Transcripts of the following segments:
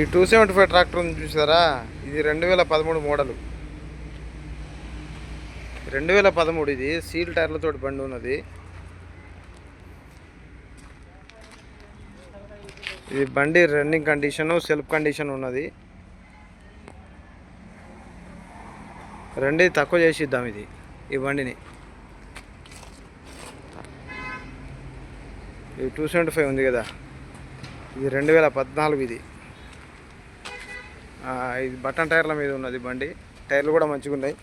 ఈ two seventy five tractor ఉంది చూసారా? ఇది రెండు వేల పదమూడు మోడలు. రెండు వేల పదమూడు ఇది సీల్ టైర్లతో బండి ఉన్నది. ఇది బండి రన్నింగ్ కండిషన్ సెల్ఫ్ కండిషన్ ఉన్నది. రండి తక్కువ చేసిద్దాం ఇది ఈ బండిని. ఇది టూ సెవెంటీ ఫైవ్ ఉంది కదా. ఇది రెండు వేల పద్నాలుగు ఇది. ఇది బటన్ టైర్ల మీద ఉన్నది బండి. టైర్లు కూడా మంచిగా ఉన్నాయి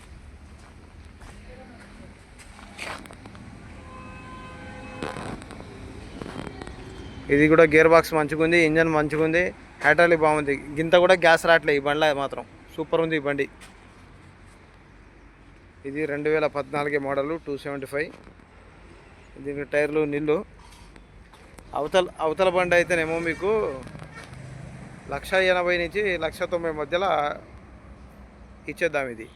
ఇది కూడా గేర్ బాక్స్ మంచిగా ఉంది ఇంజన్ మంచిగా ఉంది హైడ్రాలిక్ బాగుంది. గింత కూడా గ్యాస్ రావట్లేదు ఈ బండిలో మాత్రం. సూపర్ ఉంది ఈ బండి. ఇది రెండు వేల పద్నాలుగే మోడలు టూ సెవెంటీ ఫైవ్. దీని టైర్లు నిల్లు అవతల అవతల బండి అయితేనేమో మీకు లక్ష ఎనభై నుంచి లక్ష తొంభై మధ్యలో ఇచ్చేద్దాం ఇది.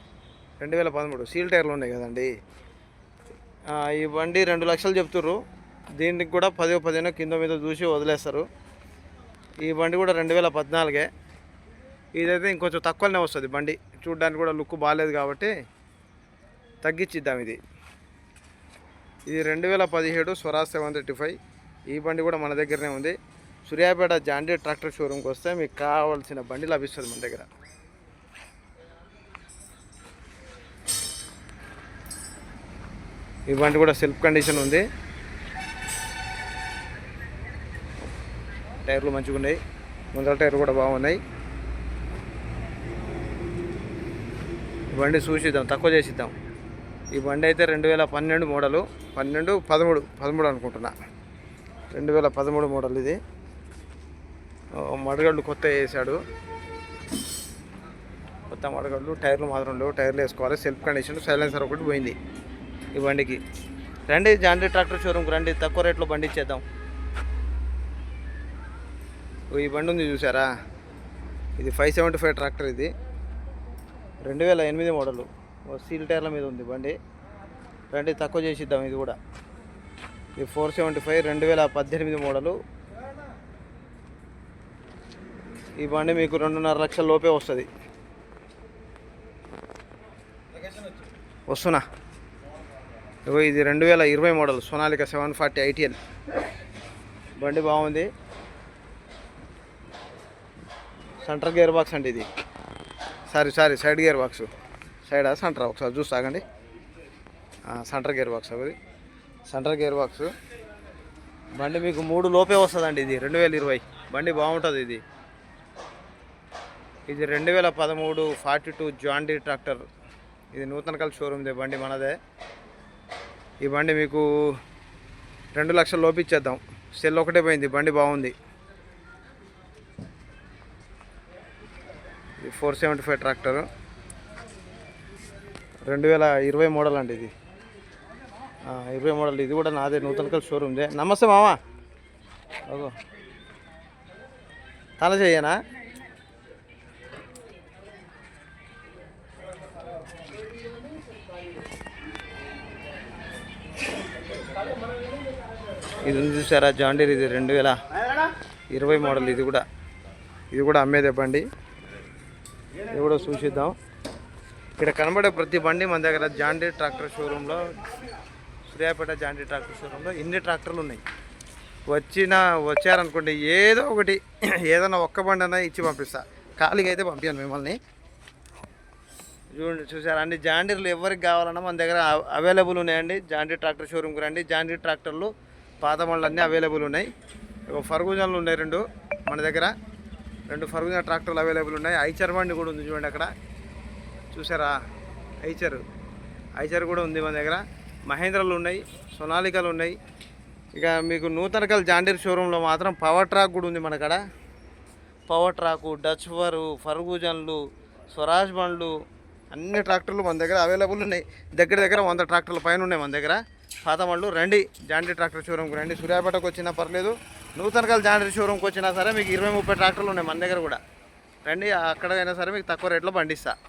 రెండు వేల పదమూడు సీల్ టైర్లు ఉన్నాయి కదండి. ఈ బండి రెండు లక్షలు చెప్తుర్రు. దీనికి కూడా పదో పదిహేను కింద మీద చూసి వదిలేస్తారు. ఈ బండి కూడా రెండు వేల పద్నాలుగే. ఇదైతే ఇంకొంచెం తక్కువనే వస్తుంది బండి. చూడడానికి కూడా లుక్ బాగాలేదు కాబట్టి తగ్గించిద్దాం ఇది. ఇది రెండు వేల పదిహేడు స్వరాజ్ సెవెన్ థర్టీ ఫైవ్. ఈ బండి కూడా మన దగ్గరనే ఉంది. సూర్యాపేట జాండీ ట్రాక్టర్ షోరూమ్కి వస్తే మీకు కావాల్సిన బండి లభిస్తుంది మన దగ్గర. ఈ బండి కూడా సెల్ఫ్ కండిషన్ ఉంది. టైర్లు మంచిగా ఉన్నాయి. ముందర టైర్లు కూడా బాగున్నాయి. ఈ బండి చూసిద్దాం తక్కువ చేసిద్దాం. ఈ బండి అయితే రెండు వేల పన్నెండు మోడలు. పన్నెండు పదమూడు పదమూడు అనుకుంటున్నా. రెండు వేల పదమూడు మోడల్ ఇది. మడగళ్ళు కొత్త వేసాడు. కొత్త మడగళ్ళు టైర్లు మాత్రం లేవు టైర్లు వేసుకోవాలి. సెల్ఫ్ కండిషన్ సైలెన్సర్ ఒకటి పోయింది ఈ బండికి. రండి జాండీ ట్రాక్టర్ షోరూమ్కి రండి తక్కువ రేట్లో బండి ఇచ్చేద్దాం. ఈ బండి ఉంది చూసారా? ఇది ఫైవ్ సెవెంటీ ఫైవ్ ట్రాక్టర్ ఇది. రెండు వేల ఎనిమిది మోడలు. ఓ సీల్ టైర్ల మీద ఉంది బండి. రండి తక్కువ చేసిద్దాం ఇది కూడా. ఇది ఫోర్ సెవెంటీ ఫైవ్ రెండు వేల పద్దెనిమిది మోడలు. ఈ బండి మీకు రెండున్నర లక్షల లోపే వస్తుంది. వస్తున్నా. ఇగో ఇది రెండు వేల ఇరవై model Sonalika seven forty ITL. బండి బాగుంది. సెంటర్ గేర్ బాక్స్ అండి ఇది. Sorry sorry side gear box. సైడా సెంటర్? ఒకసారి చూసి సెంటర్ గేర్ బాక్స్ అది సెంటర్ గేర్ బాక్స్. బండి మీకు మూడు లోపే వస్తుందండి ఇది రెండు వేల ఇరవై. బండి బాగుంటుంది ఇది. ఇది రెండు వేల పదమూడు ఫార్టీ టూ జాండీ ట్రాక్టర్. ఇది నూతన కల్ షోరూమ్దే బండి మనదే. ఈ బండి మీకు రెండు లక్షల లోపు ఇచ్చేద్దాం. సెల్ ఒకటే పోయింది బండి బాగుంది. ఇది ఫోర్ సెవెంటీ ఫైవ్ ట్రాక్టర్. రెండు వేల ఇరవై మోడల్ అండి ఇది. ఇరవై మోడల్ ఇది కూడా నాదే నూతనకల్ షోరూమ్దే నమస్తే మామా. ఓగో తల చెయ్యనా ఇది ఉంది చూసారా? జాండీర్ ఇది రెండు వేల ఇరవై మోడల్ ఇది కూడా. ఇది కూడా అమ్మేదే బండి. ఇది కూడా చూసిద్దాం. ఇక్కడ కనబడే ప్రతి బండి మన దగ్గర జాండీ ట్రాక్టర్ షోరూంలో సూర్యాపేట జాండీ ట్రాక్టర్ షోరూంలో ఇన్ని ట్రాక్టర్లు ఉన్నాయి. వచ్చిన వచ్చారనుకోండి ఏదో ఒకటి ఏదైనా ఒక్క బండి అయినా ఇచ్చి పంపిస్తా. ఖాళీగా అయితే పంపించాను మిమ్మల్ని. చూడండి చూసారా అండి జాండీర్లు ఎవరికి కావాలన్నా మన దగ్గర అవైలబుల్ ఉన్నాయండి. జాండీ ట్రాక్టర్ షోరూమ్కి రండి. జాండీ ట్రాక్టర్లు పాత మళ్ళీ అన్నీ అవైలబుల్ ఉన్నాయి. ఫర్గూజన్లు ఫర్గుజన్లు ఉన్నాయి రెండు మన దగ్గర. రెండు ఫర్గుజన్ ట్రాక్టర్లు అవైలబుల్ ఉన్నాయి. ఐచర్ బండి కూడా ఉంది చూడండి అక్కడ. చూసారా ఐచర్. ఐచర్ కూడా ఉంది మన దగ్గర. మహేంద్రలు ఉన్నాయి సొనాలికలు ఉన్నాయి. ఇక మీకు నూతనకల్ జాండీర్ షోరూంలో మాత్రం పవర్ ట్రాక్ కూడా ఉంది మన కాడ. పవర్ ట్రాకు డచ్ ఫరు ఫర్గూజన్లు స్వరాజ్ బండ్లు అన్ని ట్రాక్టర్లు మన దగ్గర అవైలబుల్ ఉన్నాయి. దగ్గర దగ్గర వంద ట్రాక్టర్ల పైన ఉన్నాయి మన దగ్గర. పాత రండి జాండీ ట్రాక్టర్ షోరూమ్కి రండి. సూర్యాపేటకు వచ్చినా పర్లేదు. నూతనకాల జాండీ షోరూమ్కి వచ్చినా సరే మీకు ఇరవై ముప్పై ట్రాక్టర్లు ఉన్నాయి మన దగ్గర కూడా. రండి అక్కడైనా సరే మీకు తక్కువ రేట్లో పండిస్తాను